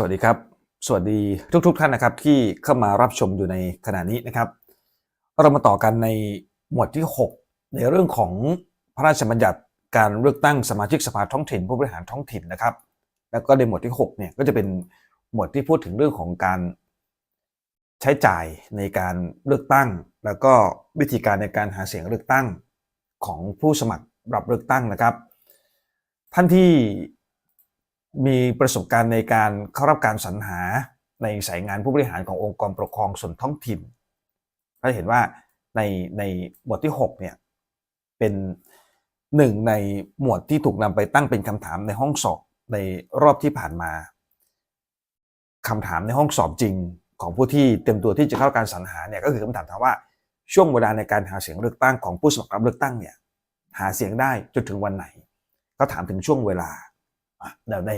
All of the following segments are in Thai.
สวัสดีครับ สวัสดีทุกๆทท่านนะครับที่เข้ามารับชมอยู่ในขณะนี้นะครับ เรามาต่อกันในหมวดที่ 6 ในเรื่องของพระราชบัญญัติการเลือกตั้งสมาชิกสภาท้องถิ่นผู้บริหารท้องถิ่นนะครับ แล้วก็ในหมวดที่6เนี่ยก็จะเป็นหมวดที่พูดถึงเรื่องของการใช้จ่ายในการเลือกตั้ง แล้วก็วิธีการในการหาเสียงเลือกตั้งของผู้สมัครรับเลือกตั้งนะครับ ท่านที่ มีประสบการณ์ในการเข้ารับการสรรหาในสายงานผู้บริหารขององค์กรปกครองส่วนท้องถิ่นก็เห็นว่าในในหมวดที่6เนี่ยเป็นหนึ่งในหมวดที่ถูกนำไปตั้งเป็นคำถามในห้องสอบในรอบที่ผ่านมาคำถามในห้องสอบจริงของผู้ที่เตรียมตัวที่จะเข้าการสรรหาเนี่ยก็คือคำถามถามว่าช่วงเวลาในการหาเสียงเลือกตั้งของผู้สมัครรับเลือกตั้งเนี่ยหาเสียงได้จนถึงวันไหน ก็ถามถึงช่วงเวลา เดี๋ยวใน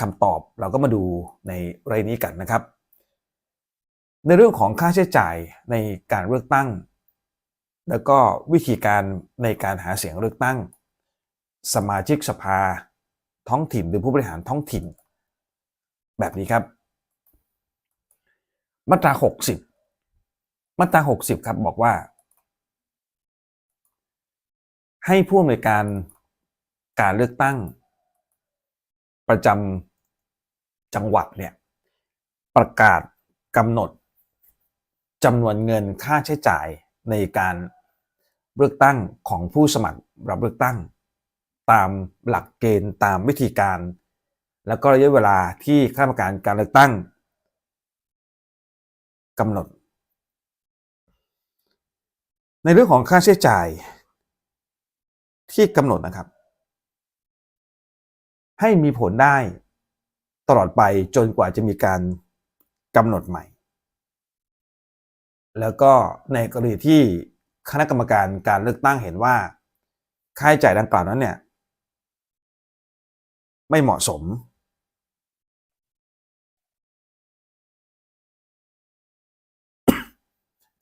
คำตอบเราก็มาดูในรายนี้กันนะครับ ในเรื่องของค่าใช้จ่ายในการเลือกตั้ง แล้วก็วิธีการในการหาเสียงเลือกตั้ง สมาชิกสภา ท้องถิ่นหรือผู้บริหารท้องถิ่น แบบนี้ครับ มาตรา 60 มาตรา 60 ครับบอกว่า ให้ผู้อำนวยการการเลือกตั้ง ประจำจังหวัดเนี่ยประกาศกำหนดจำนวนเงินค่าใช้จ่ายในการเลือกตั้งของผู้สมัครรับเลือกตั้ง ตามหลักเกณฑ์ตามวิธีการ แล้วก็ระยะเวลาที่คณะกรรมการการเลือกตั้งกำหนด ในเรื่องของค่าใช้จ่ายที่กำหนดนะครับ ให้มีผลได้ตลอดไปจนกว่าจะมีการกำหนดใหม่ แล้วก็ในกรณีที่คณะกรรมการการเลือกตั้งเห็นว่า ค่าใช้จ่ายดังกล่าวนั้นเนี่ย ไม่เหมาะสม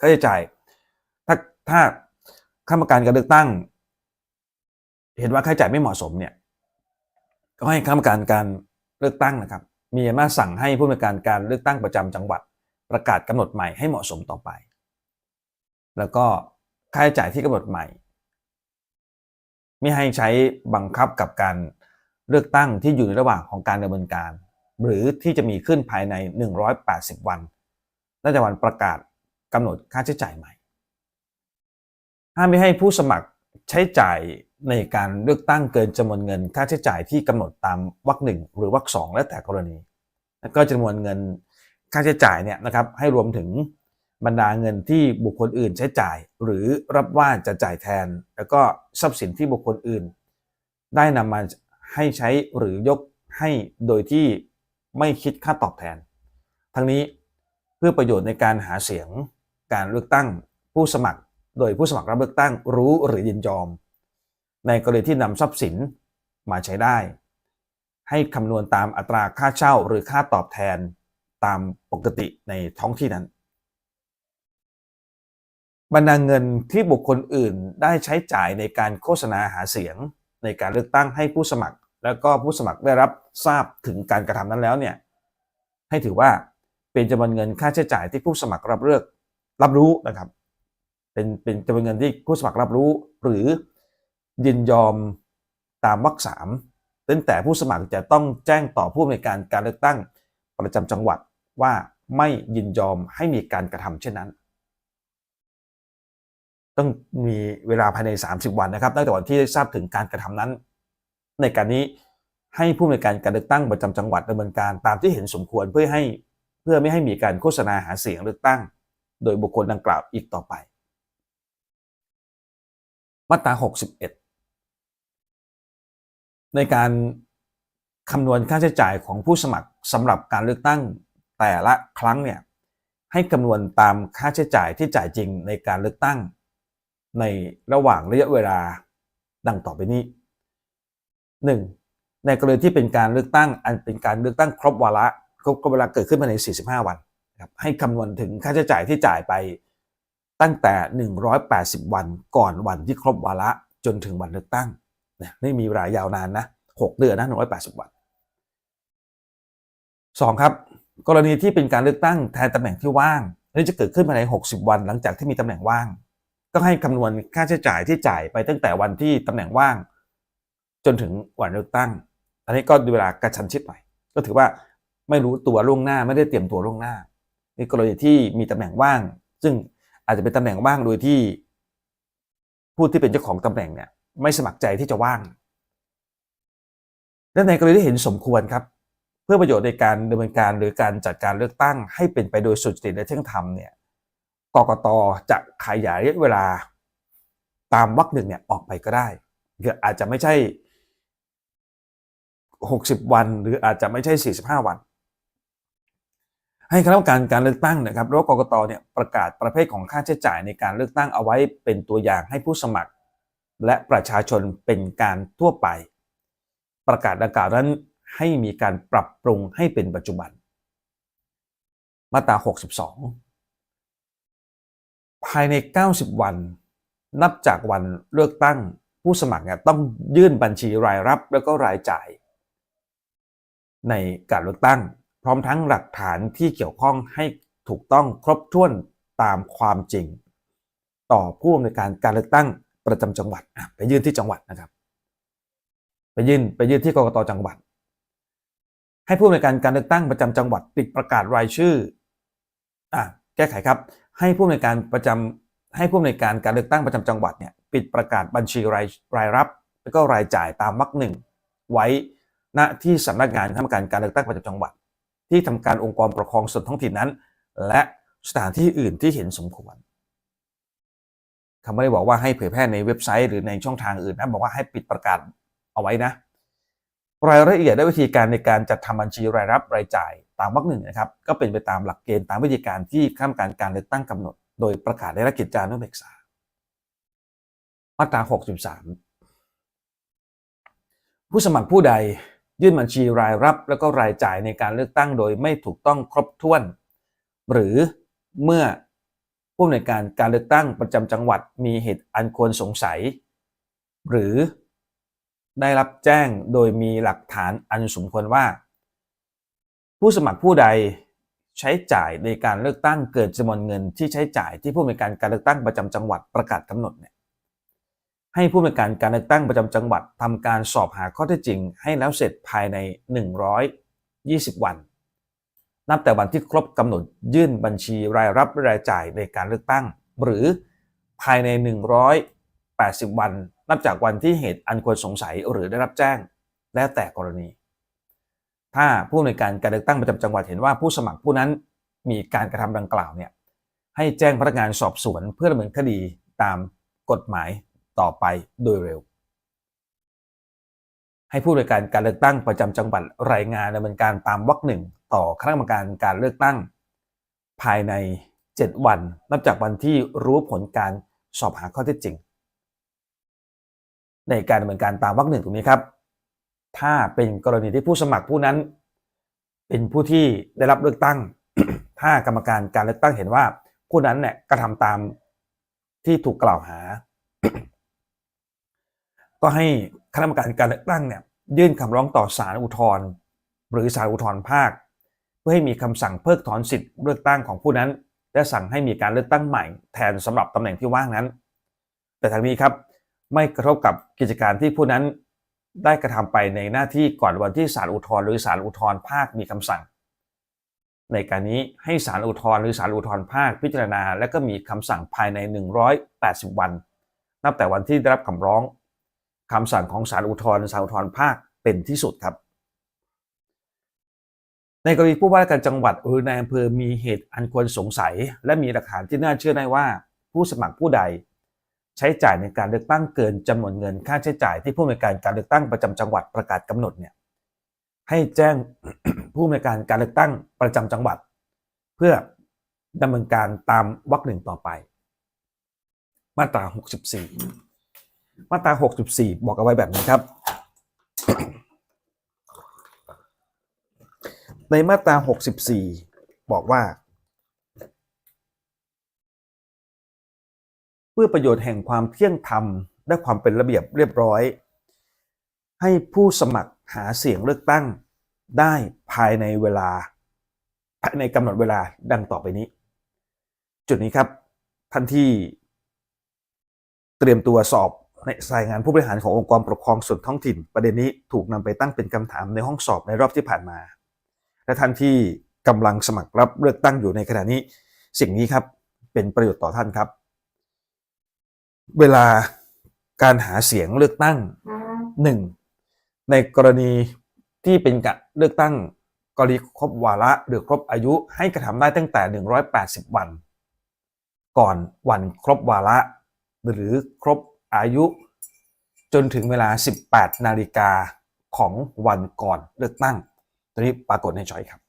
ค่าใช้จ่าย ถ้าถ้าคณะกรรมการการเลือกตั้ง เห็นว่าค่าใช้จ่ายไม่เหมาะสมเนี่ย ก็ให้คณะกรรมการการเลือกตั้งนะครับ มีอำนาจสั่งให้ผู้อำนวยการการเลือกตั้งประจำจังหวัด ประกาศกำหนดใหม่ให้เหมาะสมต่อไป แล้วก็ค่าใช้จ่ายที่กำหนดใหม่ ไม่ให้ใช้บังคับกับการเลือกตั้งที่อยู่ในระหว่างของการดำเนินการ หรือที่จะมีขึ้นภายใน 180 วันตั้งแต่วันประกาศกำหนดค่าใช้จ่ายใหม่ห้ามไม่ให้ผู้สมัครใช้จ่าย ในการเลือกตั้งเกินจำนวนเงินค่าใช้จ่ายที่กำหนดตามวรรคหนึ่งหรือวรรคสองแล้วแต่กรณี แล้วก็จำนวนเงินค่าใช้จ่ายเนี่ยนะครับให้รวมถึงบรรดาเงินที่บุคคลอื่นใช้จ่าย หรือรับว่าจะจ่ายแทน แล้วก็ทรัพย์สินที่บุคคลอื่น ได้นำมาให้ใช้หรือยกให้โดยที่ไม่คิดค่าตอบแทน ทั้งนี้เพื่อประโยชน์ในการหาเสียงการเลือกตั้งผู้สมัคร โดยผู้สมัครรับเลือกตั้งรู้หรือยินยอม ในกรณีที่นำทรัพย์สินมาใช้ได้ ให้คำนวณตามอัตราค่าเช่าหรือค่าตอบแทนตามปกติในท้องที่นั้น บรรดาเงินที่บุคคลอื่นได้ใช้จ่ายในการโฆษณาหาเสียง ในการเลือกตั้งให้ผู้สมัคร แล้วก็ผู้สมัครได้รับทราบถึงการกระทำนั้นแล้วเนี่ยให้ถือว่าเป็นจำนวนเงินค่าใช้จ่ายที่ผู้สมัครรับเลือกรับรู้นะครับ เป็นเป็นจำนวนเงินที่ผู้สมัครรับรู้ หรือ ยินยอมตามวรรคสามตั้งแต่ผู้สมัครจะต้องแจ้งต่อผู้อำนวยการการเลือกตั้งประจำจังหวัดว่าไม่ยินยอมให้มีการกระทำเช่นนั้น ต้องมีเวลาภายใน 30 วันนะครับ ตั้งแต่วันที่ได้ทราบถึงการกระทำนั้น ในการนี้ให้ผู้อำนวยการการเลือกตั้งประจำจังหวัดดำเนินการตามที่เห็นสมควรเพื่อให้เพื่อไม่ให้มีการโฆษณาหาเสียงเลือกตั้ง โดยบุคคลดังกล่าวอีกต่อไป มาตรา 61 ในการคำนวณค่าใช้จ่ายของผู้สมัครสำหรับการเลือกตั้งแต่ละครั้งเนี่ยให้คำนวณตามค่าใช้จ่ายที่จ่ายจริงในการเลือกตั้ง ในระหว่างระยะเวลาดังต่อไปนี้ 1. ในกรณีที่เป็นการเลือกตั้งอันเป็นการเลือกตั้งครบวาระครบเวลาเกิดขึ้นภายใน 45 วันครับให้คำนวณถึงค่าใช้จ่ายที่จ่ายไปตั้งแต่ 180 วันก่อนวันที่ครบวาระจนถึงวันเลือกตั้ง นี่มีเวลายาวนานนะ6เดือนนะ180วันสองครับ กรณีที่เป็นการเลือกตั้งแทนตำแหน่งที่ว่างอันนี้จะเกิดขึ้นภายใน 60 วันหลังจากที่มีตำแหน่งว่าง ก็ให้คำนวณค่าใช้จ่ายที่จ่ายไปตั้งแต่วันที่ตำแหน่งว่าง จนถึงวันเลือกตั้ง อันนี้ก็ดูเวลากระชันชิดหน่อยก็ถือว่าไม่รู้ตัวล่วงหน้าไม่ได้เตรียมตัวล่วงหน้าในกรณีที่มีตำแหน่งว่าง ซึ่งอาจจะเป็นตำแหน่งว่างโดยที่ผู้ที่เป็นเจ้าของตำแหน่งเนี่ย ไม่สมัครใจที่จะว่างและในกรณีที่เห็นสมควรครับ เพื่อประโยชน์ในการดำเนินการหรือการจัดการเลือกตั้งให้เป็นไปโดยสุจริตและเที่ยงธรรมเนี่ยกกตจะขยายระยะเวลาตามวรรคหนึ่งเนี่ยออกไปก็ได้คืออาจจะไม่ใช่ 60 วัน หรืออาจจะไม่ใช่ 45 วัน ให้คณะกรรมการการเลือกตั้งนะครับหรือว่ากกตเนี่ยประกาศประเภทของค่าใช้จ่ายในการเลือกตั้งเอาไว้เป็นตัวอย่างให้ผู้สมัคร และประชาชนเป็นการทั่วไป ประกาศดังกล่าวนั้นให้มีการปรับปรุงให้เป็นปัจจุบัน มาตรา 62 ภายใน 90 วัน นับจากวันเลือกตั้งผู้สมัครเนี่ยต้องยื่นบัญชีรายรับแล้วก็รายจ่าย ในการเลือกตั้ง พร้อมทั้งหลักฐานที่เกี่ยวข้องให้ถูกต้องครบถ้วนตามความจริง ต่อผู้อำนวยการการเลือกตั้ง ประจำจังหวัดไปยื่นที่จังหวัดนะครับ ไปยื่นไปยื่นที่กรกตจังหวัด ให้ผู้อำนวยการการเลือกตั้งประจำจังหวัดปิดประกาศรายชื่ออะแก้ไขครับ ให้ผู้อำนวยการประจำให้ผู้อำนวยการการเลือกตั้งประจำจังหวัดเนี่ยปิดประกาศบัญชีรายรายรับ แล้วก็รายจ่ายตามวรรคหนึ่งไว้ณที่สำนักงานคณะกรรมการการเลือกตั้งประจำจังหวัด ที่ทำการองค์กรปกครองส่วนท้องถิ่นนั้น และสถานที่อื่นที่เห็นสมควร เขาไม่ได้บอกว่าให้เผยแพร่ในเว็บไซต์หรือในช่องทางอื่นนะบอกว่าให้ปิดประกาศเอาไว้นะ รายละเอียดและวิธีการในการจัดทำบัญชีรายรับรายจ่ายตามวรรคหนึ่งนะครับ ก็เป็นไปตามหลักเกณฑ์ตามวิธีการที่ข้ามการการเลือกตั้งกำหนด โดยประกาศในราชกิจจานุเบกษามาตรา 63 ผู้สมัครผู้ใดยื่นบัญชีรายรับแล้วก็รายจ่ายในการเลือกตั้งโดยไม่ถูกต้องครบถ้วน หรือเมื่อ ผู้อำนวยการการเลือกตั้งประจำจังหวัดมีเหตุอันควรสงสัย หรือได้รับแจ้งโดยมีหลักฐานอันสมควรว่า ผู้สมัครผู้ใดใช้จ่ายในการเลือกตั้งเกินจำนวนเงินที่ใช้จ่ายที่ผู้อำนวยการการเลือกตั้งประจำจังหวัดประกาศกำหนดเนี่ยให้ผู้อำนวยการการเลือกตั้งประจำจังหวัดทำการสอบหาข้อเท็จจริง ให้แล้วเสร็จภายใน 120 วัน นับแต่วันที่ครบกำหนดยื่นบัญชีรายรับรายจ่ายในการเลือกตั้ง หรือภายใน 180 วัน นับจากวันที่เหตุอันควรสงสัยหรือได้รับแจ้ง แล้วแต่กรณี ถ้าผู้อำนการการเลือกตั้งประจำจังหวัดเห็นว่าผู้สมัครผู้นั้นมีการกระทำดังกล่าวเนี่ยให้แจ้งพนักงานสอบสวนเพื่อดำเนินคดีตามกฎหมายต่อไปโดยเร็ว ให้ผู้บริการการเลือกตั้งประจำจังหวัดรายงานดำเนินการตามวรรคหนึ่งต่อคณะกรรมการการเลือกตั้ง ภายใน 7 วัน นับจากวันที่รู้ผลการสอบหาข้อเท็จจริง ในการดำเนินการตามวรรคหนึ่งตรงนี้ครับ ถ้าเป็นกรณีที่ผู้สมัครผู้นั้น เป็นผู้ที่ได้รับเลือกตั้ง ถ้ากรรมการการเลือกตั้งเห็นว่า ผู้นั้นเนี่ยกระทำตามที่ถูกกล่าวหา ก็ให้คณะกรรมการการเลือกตั้งเนี่ย ยื่นคำร้องต่อศาลอุทธรณ์หรือศาลอุทธรณ์ภาค เพื่อให้มีคำสั่งเพิกถอนสิทธิ์เลือกตั้งของผู้นั้น และสั่งให้มีการเลือกตั้งใหม่แทนสำหรับตำแหน่งที่ว่างนั้น แต่ทางนี้ครับไม่กระทบกับกิจการที่ผู้นั้น ได้กระทำไปในหน้าที่ก่อนวันที่ศาลอุทธรณ์หรือศาลอุทธรณ์ภาคมีคำสั่ง ในการนี้ให้ศาลอุทธรณ์หรือศาลอุทธรณ์ภาคพิจารณา และก็มีคำสั่งภายใน 180 วัน นับแต่วันที่ได้รับคำร้อง คำสั่งของศาลอุทธรณ์ศาลอุทธรณ์ภาคเป็นที่สุดครับ ในกรณีผู้ว่าการจังหวัดหรือนายอำเภอมีเหตุอันควรสงสัย และมีหลักฐานที่น่าเชื่อได้ว่า ผู้สมัครผู้ใด ใช้จ่ายในการเลือกตั้งเกินจำนวนเงินค่าใช้จ่ายที่ผู้อำนวยการการเลือกตั้งประจำจังหวัดประกาศกำหนดเนี่ยให้แจ้งผู้อำนวยการการเลือกตั้งประจำจังหวัด เพื่อดำเนินการตามวรรคหนึ่งต่อไป มาตรา 64 มาตรา 64 บอกเอาไว้แบบนี้ครับ ในมาตรา 64 บอกว่า เพื่อประโยชน์แห่งความเที่ยงธรรม และความเป็นระเบียบเรียบร้อย ให้ผู้สมัครหาเสียงเลือกตั้งได้ภายในเวลา ภายในกำหนดเวลาดังต่อไปนี้ จุดนี้ครับท่านที่เตรียมตัวสอบ ในสายงานผู้บริหารขององค์กรปกครองส่วนท้องถิ่น ประเด็นนี้ถูกนำไปตั้งเป็นคำถามในห้องสอบในรอบที่ผ่านมา และท่านที่กำลังสมัครรับเลือกตั้งอยู่ในขณะนี้ สิ่งนี้ครับเป็นประโยชน์ต่อท่านครับ เวลาการหาเสียงเลือกตั้งหนึ่งในกรณีที่เป็นการเลือกตั้งกรณีครบวาระหรือครบอายุให้กระทำได้ตั้งแต่ 180 วัน ก่อนวันครบวาระ หรือครบ อายุจนถึงเวลา 18 นาฬิกาของวันก่อนเลือกตั้ง ตัวนี้ปรากฏในชอยครับ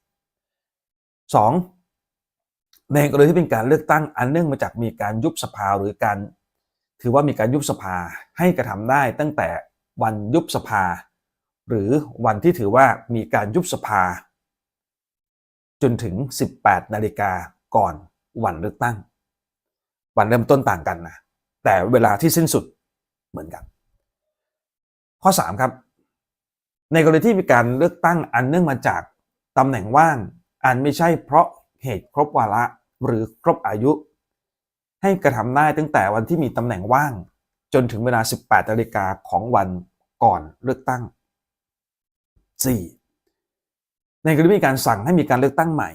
2. ในกรณีที่เป็นการเลือกตั้งอันเนื่องมาจากมีการยุบสภาหรือการ ถือว่ามีการยุบสภาให้กระทำได้ตั้งแต่วันยุบสภา หรือวันที่ถือว่ามีการยุบสภา จนถึง 18 นาฬิกาก่อนวันเลือกตั้ง วันเริ่มต้นต่างกันนะ แต่เวลาที่สิ้นสุดเหมือนกัน ข้อ 3 ครับ ในกรณีที่มีการเลือกตั้งอันเนื่องมาจากตำแหน่งว่าง อันไม่ใช่เพราะเหตุครบวาระหรือครบอายุ ให้กระทำได้ตั้งแต่วันที่มีตำแหน่งว่าง จนถึงเวลา 18นาฬิกาของวันก่อนเลือกตั้ง 4. ในกรณีมีการสั่งให้มีการเลือกตั้งใหม่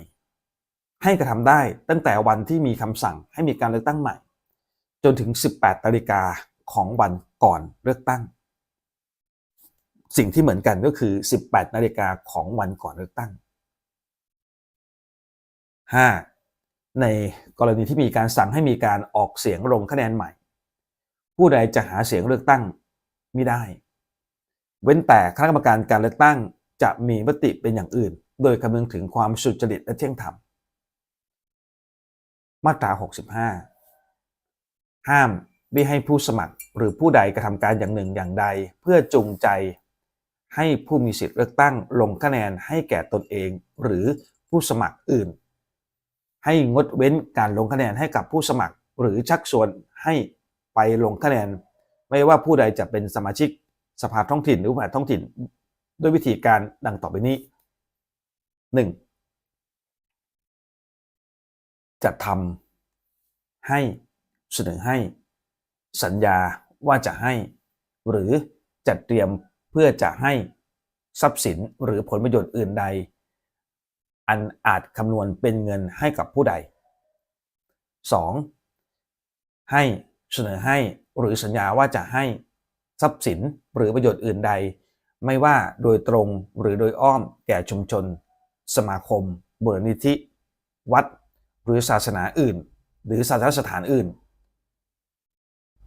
ให้กระทำได้ตั้งแต่วันที่มีคำสั่งให้มีการเลือกตั้งใหม่ นถึง 18นาฬิกาของวันก่อนเลือกตั้ง สิ่งที่เหมือนกันก็คือ 18นาฬิกาของวันก่อนเลือกตั้ง 5. ในกรณีที่มีการสั่งให้มีการออกเสียงลงคะแนนใหม่ ผู้ใดจะหาเสียงเลือกตั้งไม่ได้ เว้นแต่คณะกรรมการการเลือกตั้งจะมีมติเป็นอย่างอื่น โดยคำนึงถึงความสุจริตและเที่ยงธรรม มาตรา 65 ห้ามไม่ให้ผู้สมัครหรือผู้ใดกระทำการอย่างหนึ่งอย่างใด เพื่อจูงใจให้ผู้มีสิทธิ์เลือกตั้งลงคะแนนให้แก่ตนเอง หรือผู้สมัครอื่น ให้งดเว้นการลงคะแนนให้กับผู้สมัคร หรือชักชวนให้ไปลงคะแนน ไม่ว่าผู้ใดจะเป็นสมาชิกสภาท้องถิ่นหรือผู้ท้องถิ่น ด้วยวิธีการดังต่อไปนี้ 1. จะทำให้ เสนอให้ สัญญาว่าจะให้ หรือจัดเตรียมเพื่อจะให้ทรัพย์สินหรือผลประโยชน์อื่นใด อันอาจคำนวณเป็นเงินให้กับผู้ใด 2. ให้เสนอให้หรือสัญญาว่าจะให้ทรัพย์สินหรือประโยชน์อื่นใด ไม่ว่าโดยตรงหรือโดยอ้อมแก่ชุมชน สมาคมมูลนิธิ วัด หรือศาสนาอื่น หรือศาสนสถานอื่น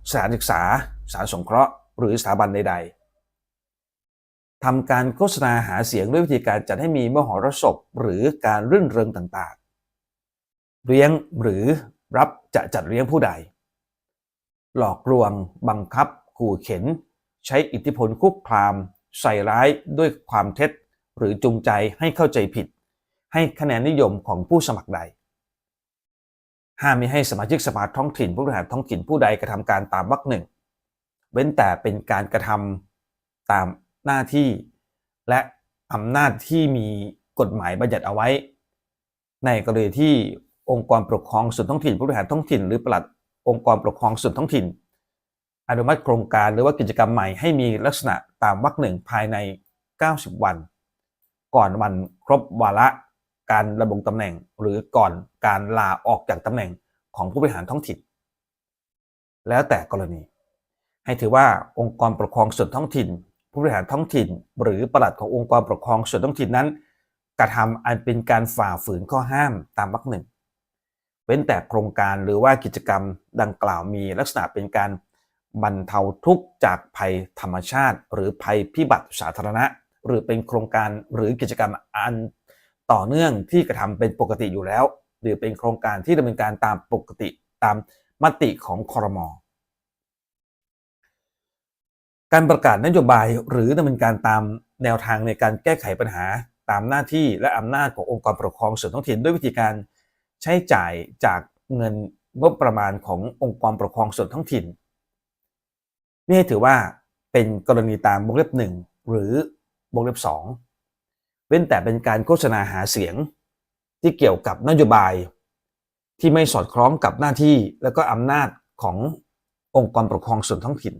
สถานศึกษาสถานสงเคราะห์ หรือสถาบันใด ๆทำการโฆษณาหาเสียงด้วยวิธีการจัดให้มีมหรสพหรือการรื่นเริงต่างๆ เลี้ยงหรือรับจะจัดเลี้ยงผู้ใด หลอกลวง บังคับ ขู่เข็น ใช้อิทธิพลคุกคาม ใส่ร้ายด้วยความเท็จ หรือจูงใจให้เข้าใจผิด ให้คะแนนนิยมของผู้สมัครใด ห้ามม่ให้สมาชิกสภาท้องถิ่นผู้บริหารท้องถิ่นผู้ใดกระทำการตามวรรคหนึ่งเว้นแต่เป็นการกระทำตามหน้าที่ และอำนาจที่มีกฎหมายบัญญัติเอาไว้ ในกรณีที่องค์กรปกครองส่วนท้องถิ่นผู้บริหารท้องถิ่น หรือปลัดองค์กรปกครองส่วนท้องถิ่น อนุมัติโครงการหรือว่ากิจกรรมใหม่ให้มีลักษณะตามวรรคหนึ่งภายใน 90 วัน ก่อนวันครบวาระ การดำรงตำแหน่งหรือก่อนการลาออกจากตำแหน่งของผู้บริหารท้องถิ่น แล้วแต่กรณี ให้ถือว่าองค์กรปกครองส่วนท้องถิ่น ผู้บริหารท้องถิ่น หรือปลัดขององค์กรปกครองส่วนท้องถิ่นนั้น กระทำอันเป็นการฝ่าฝืนข้อห้ามตามวรรคหนึ่งเว้นแต่โครงการหรือว่ากิจกรรมดังกล่าวมีลักษณะเป็นการบรรเทาทุกข์จากภัยธรรมชาติ หรือภัยพิบัติสาธารณะ หรือเป็นโครงการหรือกิจกรรมอัน ต่อเนื่องที่กระทำเป็นปกติอยู่แล้ว หรือเป็นโครงการที่ดำเนินการตามปกติตามมติของคอรมอการประกาศนโยบายหรือดำเนินการตามแนวทางในการแก้ไขปัญหาตามหน้าที่และอำนาจขององค์กรปกครองส่วนท้องถิ่นด้วยวิธีการใช้จ่ายจากเงินงบประมาณขององค์กรปกครองส่วนท้องถิ่น นี่ให้ถือว่าเป็นกรณีตามวงเล็บหนึ่งหรือวงเล็บสอง เว้นแต่เป็นการโฆษณาหาเสียง ที่เกี่ยวกับนโยบาย ที่ไม่สอดคล้องกับหน้าที่และก็อำนาจขององค์กรปกครองส่วนท้องถิ่น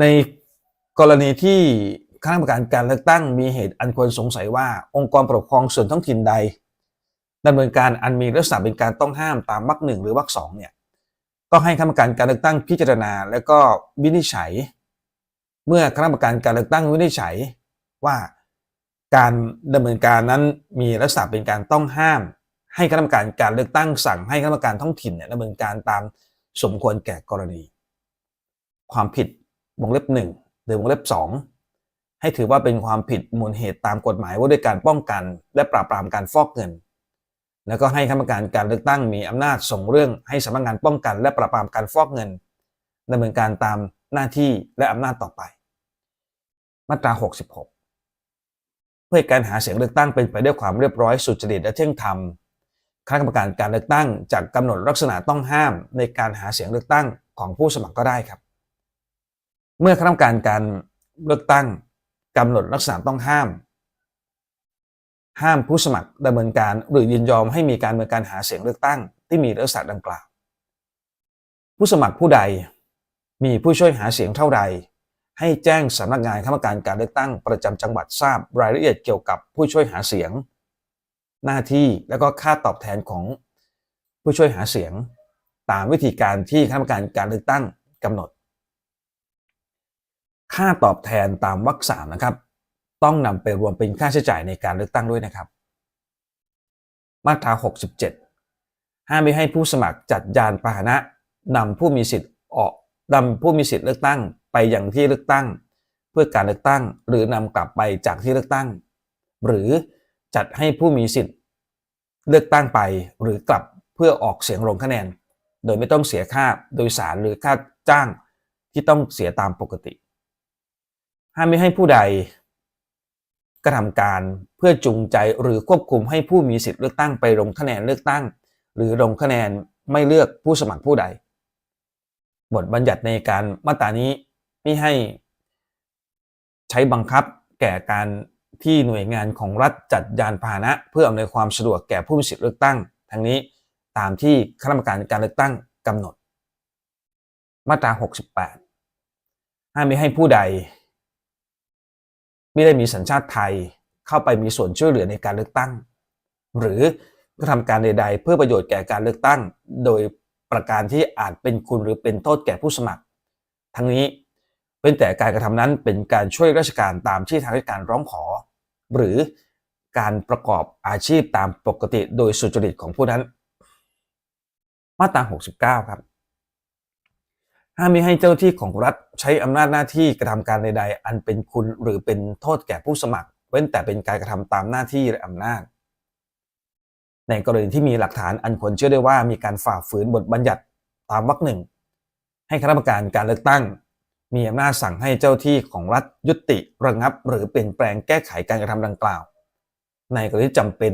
ในกรณีที่คณะกรรมการการเลือกตั้งมีเหตุอันควรสงสัยว่าองค์กรปกครองส่วนท้องถิ่นใดดำเนินการอันมีลักษณะเป็นการต้องห้ามตามวรรคหนึ่งหรือวรรคสองเนี่ยก็ให้คณะกรรมการการเลือกตั้งพิจารณา และก็วินิจฉัย เมื่อคณะกรรมการการเลือกตั้งวินิจฉัย ว่าการดำเนินการนั้นมีลักษณะเป็นการต้องห้าม ให้คณะกรรมการการเลือกตั้งสั่งให้คณะกรรมการท้องถิ่นเนี่ยดำเนินการตามสมควรแก่กรณี ความผิดวงเล็บหนึ่งหรือวงเล็บสองให้ถือว่าเป็นความผิดมูลเหตุตามกฎหมายว่าด้วยการป้องกัน และปราบปรามการฟอกเงิน แล้วก็ให้คณะกรรมการการเลือกตั้งมีอำนาจส่งเรื่องให้สำนักงานป้องกัน และปราบปรามการฟอกเงินดำเนินการตามหน้าที่และอำนาจต่อไป มาตรา 66 พื่อให้การหาเสียงเลือกตั้งเป็นไปด้วยความเรียบร้อยสุจริตและเที่ยงธรรมคณะกรรมการการเลือกตั้งจากกำหนดลักษณะต้องห้ามในการหาเสียงเลือกตั้งของผู้สมัครก็ได้ครับ เมื่อคณะกรรมการการเลือกตั้งกำหนดลักษณะต้องห้าม ห้ามผู้สมัครดำเนินการหรือยินยอมให้มีการดำเนินการหาเสียงเลือกตั้ง ที่มีลักษณะดังกล่าว ผู้สมัครผู้ใดมีผู้ช่วยหาเสียงเท่าใด ให้แจ้งสำนักงานคณะกรรมการการเลือกตั้งประจำจังหวัดทราบรายละเอียดเกี่ยวกับผู้ช่วยหาเสียง หน้าที่และก็ค่าตอบแทนของผู้ช่วยหาเสียง ตามวิธีการที่คณะกรรมการการเลือกตั้งกำหนด ค่าตอบแทนตามวรรคสามนะครับ ต้องนำไปรวมเป็นค่าใช้จ่ายในการเลือกตั้งด้วยนะครับ มาตรา 67 ห้ามไม่ให้ผู้สมัครจัดยานพาหนะนำผู้มีสิทธิ์ออกนำผู้มีสิทธิ์เลือกตั้ง ไปยังที่เลือกตั้ง เพื่อการเลือกตั้ง หรือนำกลับไปจากที่เลือกตั้ง หรือจัดให้ผู้มีสิทธิ์เลือกตั้งไปหรือกลับเพื่อออกเสียงลงคะแนน โดยไม่ต้องเสียค่าโดยสารหรือค่าจ้างที่ต้องเสียตามปกติ ห้ามไม่ให้ผู้ใดกระทำการเพื่อจูงใจหรือควบคุมให้ผู้มีสิทธิ์เลือกตั้งไปลงคะแนนเลือกตั้ง หรือลงคะแนนไม่เลือกผู้สมัครผู้ใด บทบัญญัติในการมาตรานี้ ไม่ให้ใช้บังคับแก่การที่หน่วยงานของรัฐจัดยานพาหนะ เพื่ออำนวยความสะดวกแก่ผู้มีสิทธิเลือกตั้ง ทั้งนี้ตามที่คณะกรรมการการเลือกตั้งกำหนด มาตรา 68 ห้ามไม่ให้ผู้ใด ไม่ได้มีสัญชาติไทยเข้าไปมีส่วนช่วยเหลือในการเลือกตั้ง หรือกระทำการใด ๆ เพื่อประโยชน์แก่การเลือกตั้ง โดยประการที่อาจเป็นคุณหรือเป็นโทษแก่ผู้สมัคร ทั้งนี้ เป็นแต่การกระทำนั้นเป็นการช่วยราชการตามที่ทางราชการร้องขอ หรือการประกอบอาชีพตามปกติโดยสุจริตของผู้นั้น มาตรา 69 ครับห้ามมิให้เจ้าที่ของรัฐใช้อำนาจหน้าที่กระทำการใด ๆ อันเป็นคุณหรือเป็นโทษแก่ผู้สมัคร เว้นแต่เป็นการกระทำตามหน้าที่และอำนาจ ในกรณีที่มีหลักฐานอันควรเชื่อได้ว่ามีการฝ่าฝืนบทบัญญัติตามวรรคหนึ่งให้คณะกรรมการการเลือกตั้ง มีอำนาจสั่งให้เจ้าที่ของรัฐยุติระงับ หรือเปลี่ยนแปลงแก้ไขการกระทำดังกล่าว ในกรณีจำเป็น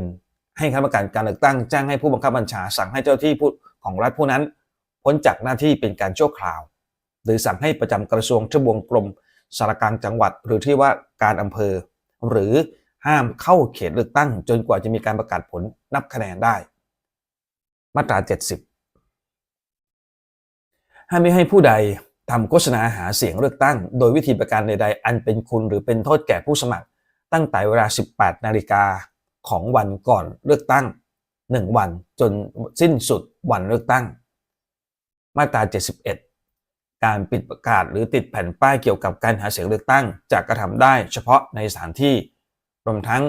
ให้คณะกรรมการการเลือกตั้งแจ้งให้ผู้บังคับบัญชา สั่งให้เจ้าที่ผู้ของรัฐผู้นั้น พ้นจากหน้าที่เป็นการชั่วคราว หรือสั่งให้ประจำกระทรวงทบวงกรมสารกลางจังหวัด หรือที่ว่าการอำเภอ หรือห้ามเข้าเขตเลือกตั้ง จนกว่าจะมีการประกาศผลนับคะแนนได้ มาตรา 70 ห้ามไม่ให้ผู้ใด ทำโฆษณาหาเสียงเลือกตั้ง โดยวิธีประการใดๆ อันเป็นคุณหรือเป็นโทษแก่ผู้สมัคร ตั้งแต่เวลา 18 นาฬิกาของวันก่อนเลือกตั้ง 1 วันจนสิ้นสุดวันเลือกตั้ง มาตรา 71 การปิดประกาศหรือติดแผ่นป้ายเกี่ยวกับการหาเสียงเลือกตั้งจะกระทำได้เฉพาะในสถานที่ รวมทั้ง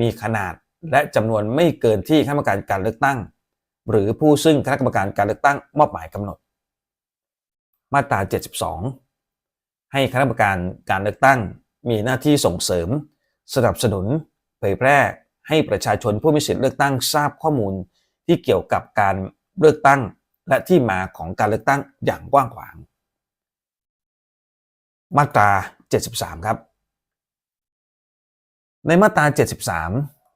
มีขนาดและจำนวนไม่เกินที่คณะกรรมการการเลือกตั้ง หรือผู้ซึ่งคณะกรรมการการเลือกตั้งมอบหมายกำหนด มาตรา 72 ให้คณะกรรมการการเลือกตั้งมีหน้าที่ส่งเสริม สนับสนุน เผยแพร่ให้ประชาชนผู้มีสิทธิเลือกตั้งทราบข้อมูลที่เกี่ยวกับการเลือกตั้งและที่มาของการเลือกตั้งอย่างกว้างขวาง มาตรา 73 ครับ ในมาตรา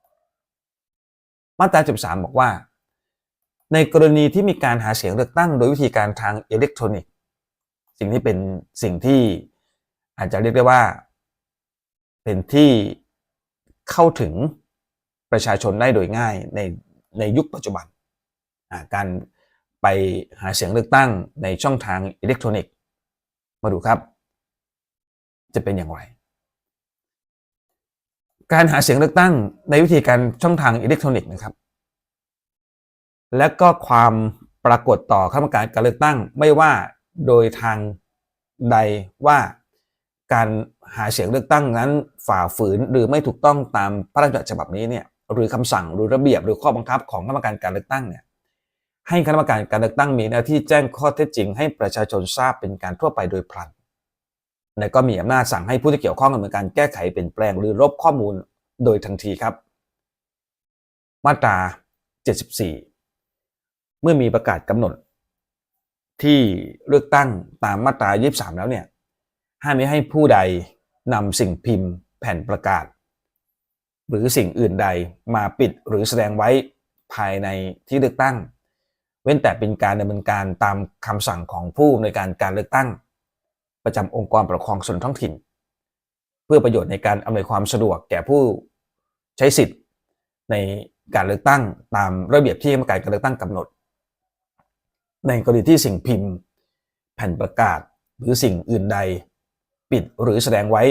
73 มาตรา 73 บอกว่า ในกรณีที่มีการหาเสียงเลือกตั้ง โดยวิธีการทางอิเล็กทรอนิกส์ สิ่งที่เป็นสิ่งที่อาจจะเรียกได้ว่า เป็นที่เข้าถึงประชาชนได้โดยง่ายในในยุคปัจจุบัน การไปหาเสียงเลือกตั้งในช่องทางอิเล็กทรอนิกส์มาดูครับ จะเป็นอย่างไร การหาเสียงเลือกตั้งในวิธีการช่องทางอิเล็กทรอนิกส์นะครับ และก็ความปรากฏต่อคณะกรรมการการเลือกตั้งไม่ว่า โดยทางใดว่าการหาเสียงเลือกตั้งนั้นฝ่าฝืนหรือไม่ถูกต้องตามพระราชบัญญัติฉบับนี้เนี่ยหรือคำสั่งหรือระเบียบหรือข้อบังคับของคณะกรรมการการเลือกตั้งเนี่ยให้คณะกรรมการการเลือกตั้งมีหน้าที่แจ้งข้อเท็จจริงให้ประชาชนทราบเป็นการทั่วไปโดยพลันและก็มีอำนาจสั่งให้ผู้ที่เกี่ยวข้องดำเนินการแก้ไขเปลี่ยนแปลงหรือลบข้อมูลโดยทันทีครับ มาตรา 74 เมื่อมีประกาศกำหนด ที่เลือกตั้งตามมาตรา 23 แล้วเนี่ยห้ามไม่ให้ผู้ใดนำสิ่งพิมพ์แผ่นประกาศ หรือสิ่งอื่นใดมาปิดหรือแสดงไว้ภายในที่เลือกตั้ง เว้นแต่เป็นการดำเนินการตามคำสั่งของผู้ในวยการการเลือกตั้ง ประจำองค์กรปกครองส่วนท้องถิ่น เพื่อประโยชน์ในการอำนวยความสะดวกแก่ผู้ใช้สิทธิ์ในการเลือกตั้งตามระเบียบที่กรรมการการเลือกตั้งกำหนด ในกรณีที่สิ่งพิมพ์ แผ่นประกาศ หรือสิ่งอื่นใด ปิดหรือแสดงไว้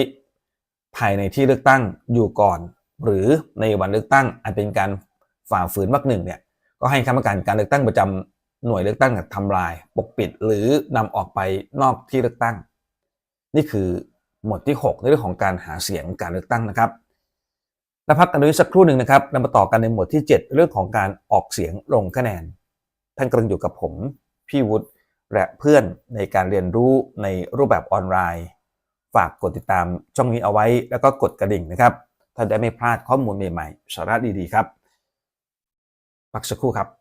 ภายในที่เลือกตั้งอยู่ก่อน หรือในวันเลือกตั้งอันเป็นการฝ่าฝืนวรรคหนึ่งเนี่ยก็ให้คณะกรรมการการเลือกตั้งประจำหน่วยเลือกตั้งทำลาย ปกปิดหรือนำออกไปนอกที่เลือกตั้ง นี่คือหมวดที่ 6 ในเรื่องของการหาเสียงการเลือกตั้งนะครับแล้วพักกันด้วยสักครู่หนึ่งนะครับนำมาต่อกันในหมวดที่ 7 เรื่องของการออกเสียงลงคะแนน ท่านกำลังอยู่กับผม พี่วุฒิและเพื่อนในการเรียนรู้ในรูปแบบออนไลน์ ฝากกดติดตามช่องนี้เอาไว้ แล้วก็กดกระดิ่งนะครับท่านได้ไม่พลาดข้อมูลใหม่ๆ สาระดีๆ ครับ พักสักครู่ครับ